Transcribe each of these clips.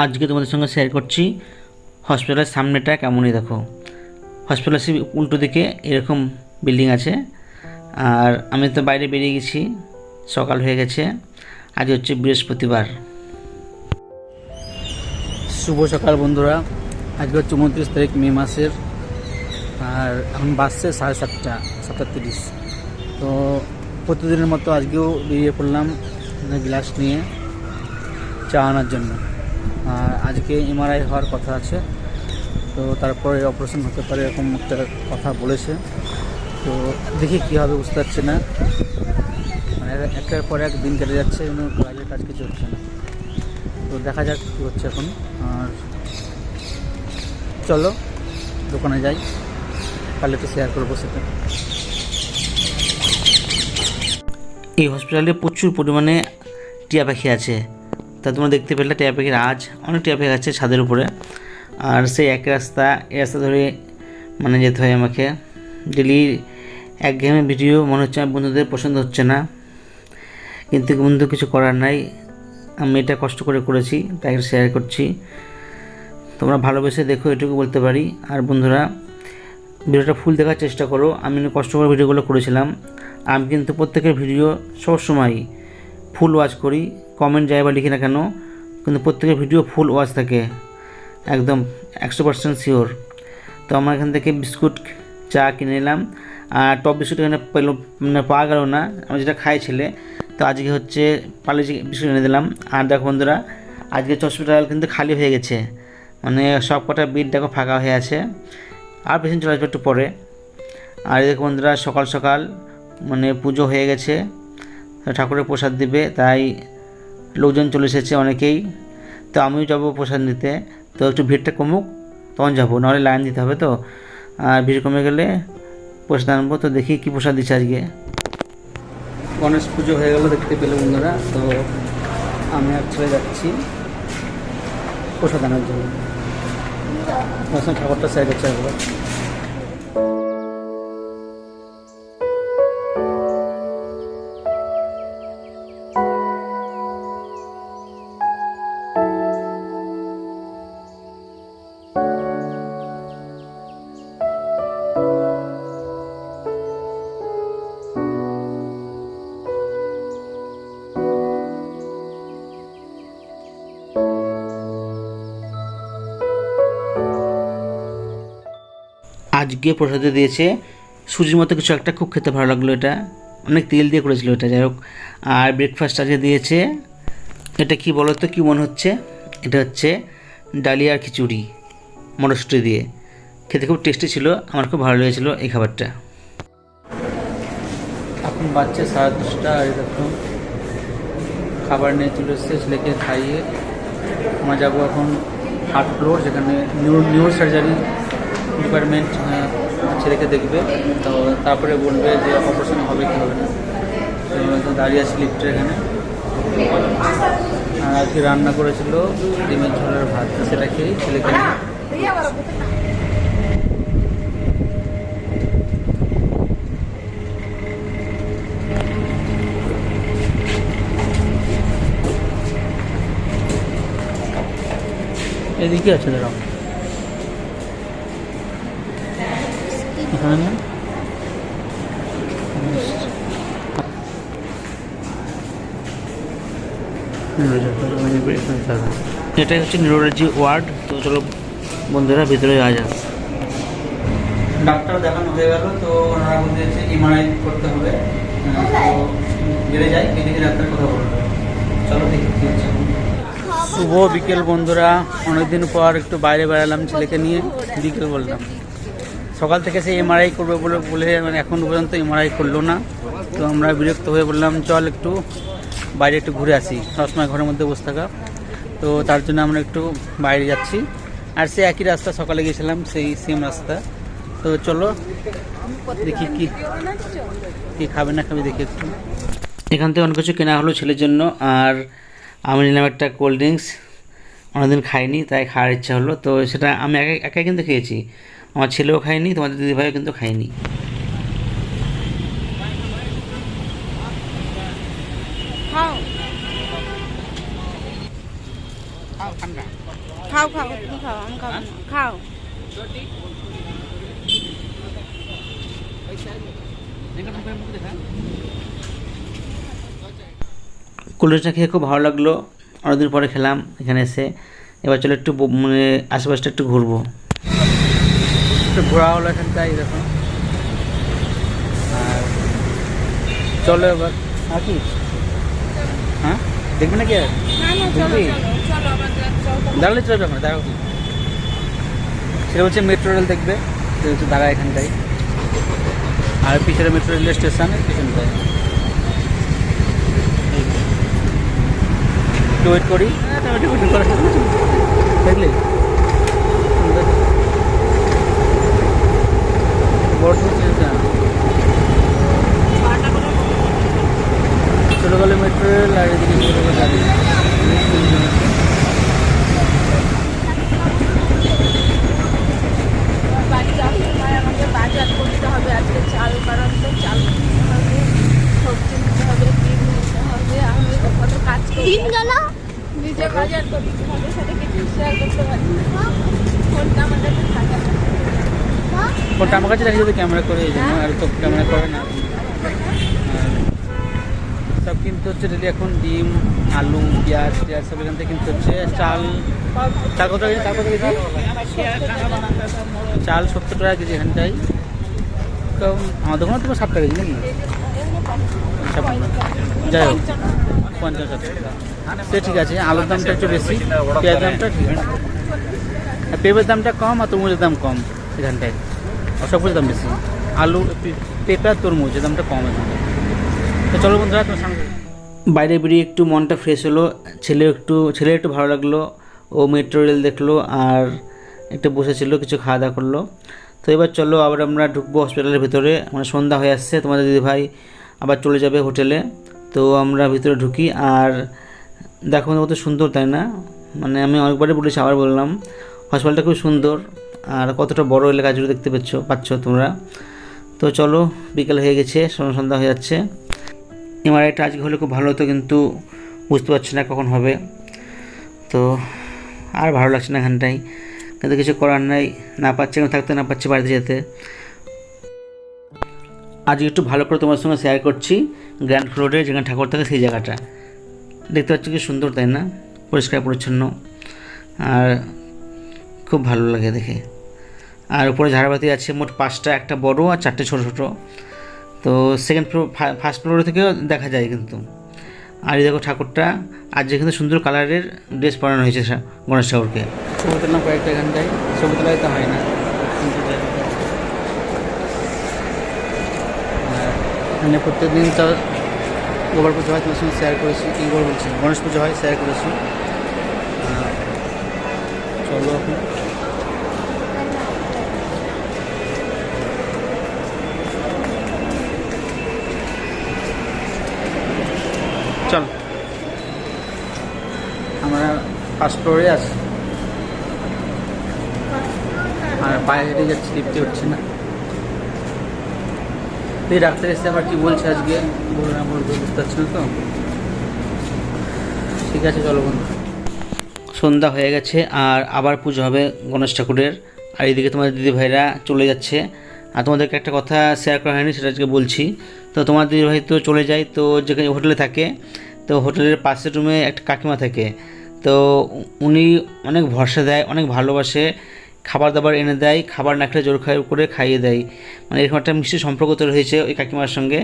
আজকে তোমাদের সঙ্গে শেয়ার করছি হসপিটালের সামনেটা কেমনই দেখো। হসপিটালের উল্টো দিকে এরকম বিল্ডিং আছে। আর আমি তো বাইরে বেরিয়ে গেছি, সকাল হয়ে গেছে, আজ হচ্ছে বৃহস্পতিবার। শুভ সকাল বন্ধুরা, আজকে হচ্ছে উনত্রিশ তারিখ মে মাসের, আর এখন বাসছে সাড়ে সাতটা সাতটা তো প্রতিদিনের মতো আজকেও বেরিয়ে পড়লাম, গ্লাস নিয়ে চা আনার জন্য। আজকে এমআরআই হওয়ার কথা আছে। তো তারপরে অপারেশন হতে পারে এরকম একটা কথা বলেছে। তো দেখি কী হবে, বুঝতে পারছি না। মানে একটার পর এক দিন কেটে যাচ্ছে কিন্তু কাজের কাজ কিছু হচ্ছে না। তো দেখা যাক কী হচ্ছে এখন। আর চলো, দোকানে যাই। তাহলে তো শেয়ার করব সেটা। এই হসপিটালে প্রচুর পরিমাণে টিয়া পাখি আছে। তা তোমরা দেখতে পেলে টিয়া পাখির আজ অনেক টিয়া পাখি আছে ছাদের উপরে। আর সেই এক রাস্তা, এই রাস্তা ধরে মানে যেতে হয় আমাকে। ডেলি এক গেমে ভিডিও, মনে হচ্ছে আমার বন্ধুদের পছন্দ হচ্ছে না। কিন্তু বন্ধু কিছু করার নাই। আমি এটা কষ্ট করে করেছি, তাই শেয়ার করছি। তোমরা ভালোবেসে দেখো, এটুকু বলতে পারি। আর বন্ধুরা, ভিডিওটা ফুল দেখার চেষ্টা করো। আমি কষ্ট করে ভিডিওগুলো করেছিলাম। আমি কিন্তু প্রত্যেকের ভিডিও সবসময় ফুল ওয়াচ করি। কমেন্ট যাই বা লিখি না কেন, কিন্তু প্রত্যেকের ভিডিও ফুল ওয়াচ থাকে, একদম একশো পার্সেন্ট শিওর তো আমার এখান থেকে বিস্কুট, চা কিনে নিলাম। আর টপ বিস্কুট এখানে মানে পাওয়া গেল না। আমি যেটা খাই ছেলে, তো আজকে হচ্ছে পালি বিস্কুট এনে দিলাম। আর দেখো বন্ধুরা, আজকে হসপিটাল কিন্তু খালি হয়ে গেছে। মানে সব কটা বেড দেখো ফাঁকা হয়ে আছে। আর পেশেন্ট চলে আসবে একটু পরে। আর দেখো বন্ধুরা, সকাল সকাল মানে পুজো হয়ে গেছে। ঠাকুরের প্রসাদ দিবে, তাই লোকজন চলে এসেছে অনেকেই। তো আমিও যাব প্রসাদ নিতে। তো একটু ভিড়টা কমুক, তখন যাব, নাহলে লাইন দিতে হবে তো। আর ভিড় কমে গেলে প্রসাদ আনব, তো দেখি কী প্রসাদ দিচ্ছে আজকে। গণেশ পুজো হয়ে গেলো, দেখতে পেলে বন্ধুরা। তো আমি আর ছেলে যাচ্ছি প্রসাদ আনার জন্য। ঠাকুরটা সাইড হচ্ছে একবার আজকে প্রসাদে দিয়েছে সুজির মতো কিছু একটা, খুব খেতে ভালো লাগল এটা। অনেক তেল দিয়ে করেছিল এটা, যাই হোক। আর ব্রেকফাস্ট আজকে দিয়েছে, এটা কি বলো তো কী মনে হচ্ছে? এটা হচ্ছে ডালিয়ার খিচুড়ি, মটরশুঁটি দিয়ে। খেতে খুব টেস্টি ছিল, আমার খুব ভালো লেগেছিলো এই খাবারটা। এখন বাচ্চা সাড়ে দশটা, আর দেখুন খাবার নিয়ে চলে এসছে ছেলেকে খাইয়ে। আমরা যাব এখন হার্ট ফ্লোর যেখানে নিউরো নিউরো সার্জারি ডিপার্টমেন্ট ছেলেকে দেখবে, তো তারপরে বলবে যে অপারেশন হবে কি হবে না দাঁড়িয়ে আছি লিফটের এখানে। আর আজকে রান্না করেছিল ডিমের ঝোলের ভাত, সেটা খেয়েই ছেলেকে এদিকে আছে দাঁড়াও। এখানে? এটাই হচ্ছে নিউরোলজি ওয়ার্ড। তো চলো বন্ধুরা ভিতরে যাওয়া যাক। ডাক্তার দেখানো হয়ে গেল তো ওনারা বলতেছে এমআরআই করতে হবে। বেড়ে যায় এদিকে ডাক্তার কথা বলবে চলো দেখি কি হচ্ছে। শুভ বিকেল বন্ধুরা অনেকদিন পর একটু বাইরে বেড়ালাম ছেলেকে নিয়ে বিকেল বললাম। সকাল থেকে সে এমআরআই করবে বলে বলে মানে এখন পর্যন্ত এমআরআই করল না। তো আমরা বিরক্ত হয়ে বললাম, চল একটু বাইরে একটু ঘুরে আসি। সবসময় ঘরের মধ্যে বসে থাকা। তো তার জন্য আমরা একটু বাইরে যাচ্ছি। আর সে একই রাস্তা সকালে গিয়েছিলাম, সেই সেম রাস্তা। তো চলো, দেখি কি কি খাবে না খাবে, দেখি একটু। এখান থেকে অনেক কিছু কেনা হলো ছেলের জন্য, আর আমি নিলাম একটা কোল্ড ড্রিঙ্কস অনেকদিন খাইনি, তাই খাওয়ার ইচ্ছা হলো। তো সেটা আমি একাই একাই কিন্তু খেয়েছি। আমার ছেলেও খায়নি তোমাদের দিদিভাইও কিন্তু খায়নি। খাও। আমি কুলচা খেয়ে খুব ভালো লাগল। অনেকদিন পরে খেলাম এখানে এসে। এবার চলো একটু মানে আশেপাশটা একটু ঘুরবো। একটু ঘোরা হলো এখানটাই দেখো। আর চলো এবার। আর কি? হ্যাঁ? দেখবে নাকি আর? চলো চলো দাঁড়ালে চলে যাবে দেখো কি সেটা হচ্ছে মেট্রো রেল দেখবে হচ্ছে দাঁড়া এখানটাই আর পিছনে মেট্রো রেল স্টেশন পিছনটায়। একটু ওয়েট করি। হ্যাঁ, দেখলি সুন্দর। বড় স্টেশন চলে গেলে মেট্রো রেল আর এদিকে চলে গেলে গাড়ি বাড়ি যাওয়ার সময় আমাকে বাজার করতে হবে আজকে চাল কারণ তো চাল কিনতে হবে সবজি নিতে হবে ডিম নিতে হবে আমি তো কত ডিম গেল নিজে বাজার করি তোমাদের সাথে কিছু শেয়ার করতে পারি ফোনটা আমার কাছে থাকে ফোনটা আমার কাছে রেখে ক্যামেরা করে এই জন্য আর তো ক্যামেরা করে না। সব কিনতে হচ্ছে ডেলি এখন ডিম আলু পেঁয়াজ পেঁয়াজ সব এখান থেকে কিনতে হচ্ছে চাল। চাল কত কেজি? চাল কত কেজি? চাল সত্তর টাকা কেজি এখানটাই তো আমার দোকানে তোমার ষাট টাকা কেজি নাকি। যাই হোক। পঞ্চাশ টাকা। সে ঠিক আছে, আলুর দামটা একটু বেশি পেঁয়াজের দামটা ঠিক আছে। পেঁপের দামটা কম আর তরমুজের দাম কম এখানটায়। আর সব কিছুর দাম বেশি। আলু, পেঁপে আর তরমুজ এর দামটা কম এখানে তো চলো বন্ধুরা, তোমার সামনে বাইরে বেরিয়ে একটু মনটা ফ্রেশ হলো, ছেলে একটু ছেলে একটু ভালো লাগল, ও মেট্রো রেল দেখল আর একটু বসেছিল, কিছু খাওয়া দাওয়া করল। তো এবার চলো, আবার আমরা ঢুকবো হসপিটালের ভিতরে। মানে সন্ধ্যা হয়ে আসছে, তোমাদের দিদিভাই আবার চলে যাবে হোটেলে। তো আমরা ভিতরে ঢুকি আর দেখো কত সুন্দর, তাই না? মানে আমি অনেকবারই বলেছি, আবার বললাম হসপিটালটা খুব সুন্দর আর কতটা বড় এলাকা জুড়ে দেখতে পাচ্ছ পাচ্ছ তোমরা। তো চলো, বিকেল হয়ে গেছে, সন্ধ্যা হয়ে যাচ্ছে। এমআরআইটা আজকে হলে খুব ভালো হতো, কিন্তু বুঝতে পারছি না কখন হবে। তো আর ভালো লাগছে না এখানটাই কিন্তু কিছু করার নাই, না পাচ্ছে থাকতে না পাচ্ছে বাড়িতে যেতে। আজকে একটু ভালো করে তোমার সঙ্গে শেয়ার করছি গ্র্যান্ড ফ্লোরে যেখানে ঠাকুর থাকে সেই জায়গাটা। দেখতে পাচ্ছ কি সুন্দর, তাই না? পরিষ্কার, পরিচ্ছন্ন। আর খুব ভালো লাগে দেখে। আর উপরে ঝাড়বাতি আছে, মোট পাঁচটা, একটা বড় আর চারটে ছোটো ছোটো। তো সেকেন্ড ফ্লোর ফার্স্ট ফ্লোর থেকেও দেখা যায় কিন্তু। আর এই দেখো ঠাকুরটা, আজ যে কিন্তু সুন্দর কালারের ড্রেস পরানো হয়েছে গণেশ ঠাকুরকে। ছবি কয়েকটা ছবি তো হয় না কিন্তু যাই হোক। আর এখানে প্রত্যেকদিন তো গোবর পুজো হয় তোমার সঙ্গে শেয়ার করেছি, কী গোবর বলছি গণেশ পুজো হয় শেয়ার করেছি। চলো এখন। চল। আমরা ফার্স্ট ফ্লোরে আছি। আর পায়ে হেঁটে যাচ্ছি, লিফটে হচ্ছে না। এই ডাক্তার এসে আবার কি বলছে আজকে? বলে না বুঝতে না তো। ঠিক আছে, চলো বন্ধু। সন্ধ্যা হয়ে গেছে, আর আবার পুজো হবে গণেশ ঠাকুরের। আর এইদিকে তোমার দিদি ভাইরা চলে যাচ্ছে। আর তোমাদেরকে একটা কথা শেয়ার করা হয়নি, সেটা আজকে বলছি। তো তোমার দিদি ভাই তো চলে যায়, তো যেখানে হোটেলে থাকে, তো হোটেলের পাশের রুমে একটা কাকিমা থাকে। তো উনি অনেক ভরসা দেয়, অনেক ভালোবাসে। খাবার দাবার এনে দেয়, খাবার না খেলে জোর খাই করে খাইয়ে দেয়। মানে এরকম একটা মিষ্টি সম্পর্ক তৈরি হয়েছে ওই কাকিমার সঙ্গে।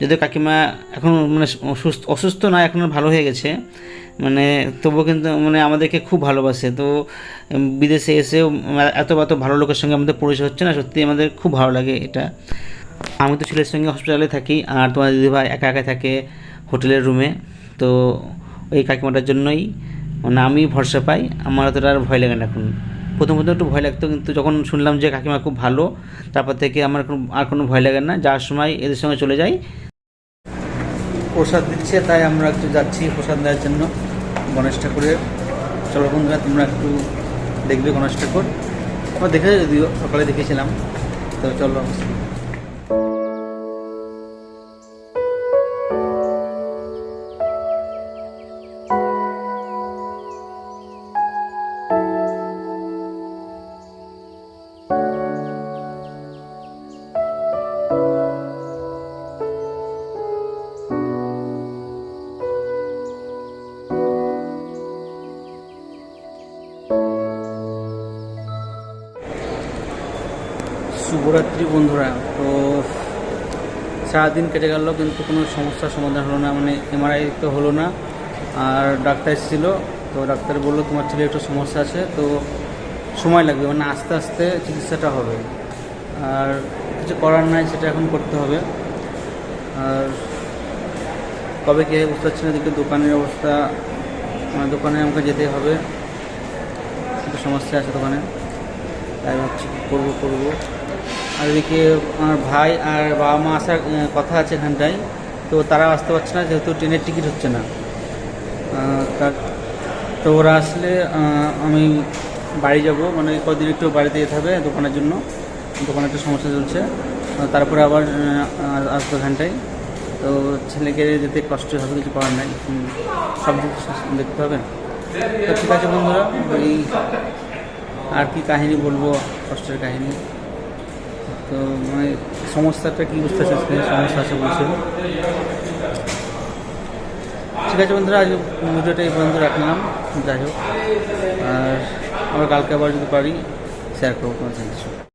যদিও কাকিমা এখন মানে অসুস্থ অসুস্থ না এখন ভালো হয়ে গেছে। মানে তবুও কিন্তু মানে আমাদেরকে খুব ভালোবাসে। তো বিদেশে এসেও এত এত ভালো লোকের সঙ্গে আমাদের পরিচয় হচ্ছে না সত্যি আমাদের খুব ভালো লাগে এটা। আমি তো ছেলের সঙ্গে হসপিটালে থাকি, আর তোমার দিদিভাই একা একা থাকে হোটেলের রুমে তো, ওই কাকিমাটার জন্যই মানে আমি ভরসা পাই, আমার অতটা আর ভয় লাগে না এখন। প্রথম প্রথম একটু ভয় লাগতো, কিন্তু যখন শুনলাম যে কাকিমা খুব ভালো, তারপর থেকে আমার আর কোনো ভয় লাগে না, যাওয়ার সময় এদের সঙ্গে চলে যাই। প্রসাদ দিচ্ছে, তাই আমরা একটু যাচ্ছি প্রসাদ দেওয়ার জন্য। গণেশ ঠাকুরের, চলো বন্ধুরা, তোমরা একটু দেখবে গণেশ ঠাকুর। আমরা দেখে যদিও, সকালে দেখেছিলাম। তো চলো শুভরাত্রি বন্ধুরা। তো সারাদিন কেটে গেল, কিন্তু কোনো সমস্যার সমাধান হলো না মানে এমআরআই তো হলো না, আর ডাক্তার এসেছিল। তো ডাক্তার বলল, তোমার ছেলে একটু সমস্যা আছে, তো সময় লাগবে মানে আস্তে আস্তে চিকিৎসাটা হবে। আর কিছু করার নাই, সেটা এখন করতে হবে। আর কবে কে বুঝতে পারছি না, দেখি দোকানের অবস্থা মানে দোকানে আমাকে যেতে হবে। একটু সমস্যা আছে দোকানে, তাই ভাবছি করব করব। আর এদিকে আমার ভাই আর বাবা মা আসার কথা আছে এখানটায়। তো তারা আসতে পারছে না, যেহেতু ট্রেনের টিকিট হচ্ছে না। তো ওরা আসলে আমি বাড়ি যাব। মানে কদিন একটু বাড়িতে যেতে হবে দোকানের জন্য। দোকানে একটু সমস্যা চলছে। তারপরে আবার আসব এখানটায়। তো ছেলেকে যেতে কষ্ট হবে কিছু করার নাই। সব দেখতে হবে। তো ঠিক আছে বন্ধুরা, এই আর কি কাহিনী বলব, কষ্টের কাহিনী। তো মানে সমস্যাটা কি বুঝতে পারছি সমস্যা আছে বলছেন? ঠিক আছে বন্ধুরা, আজ ভিডিওটা এই পর্যন্ত রাখলাম। যাই হোক, আর আমরা কালকে আবার যদি পারি শেয়ার করব তোমার সাথে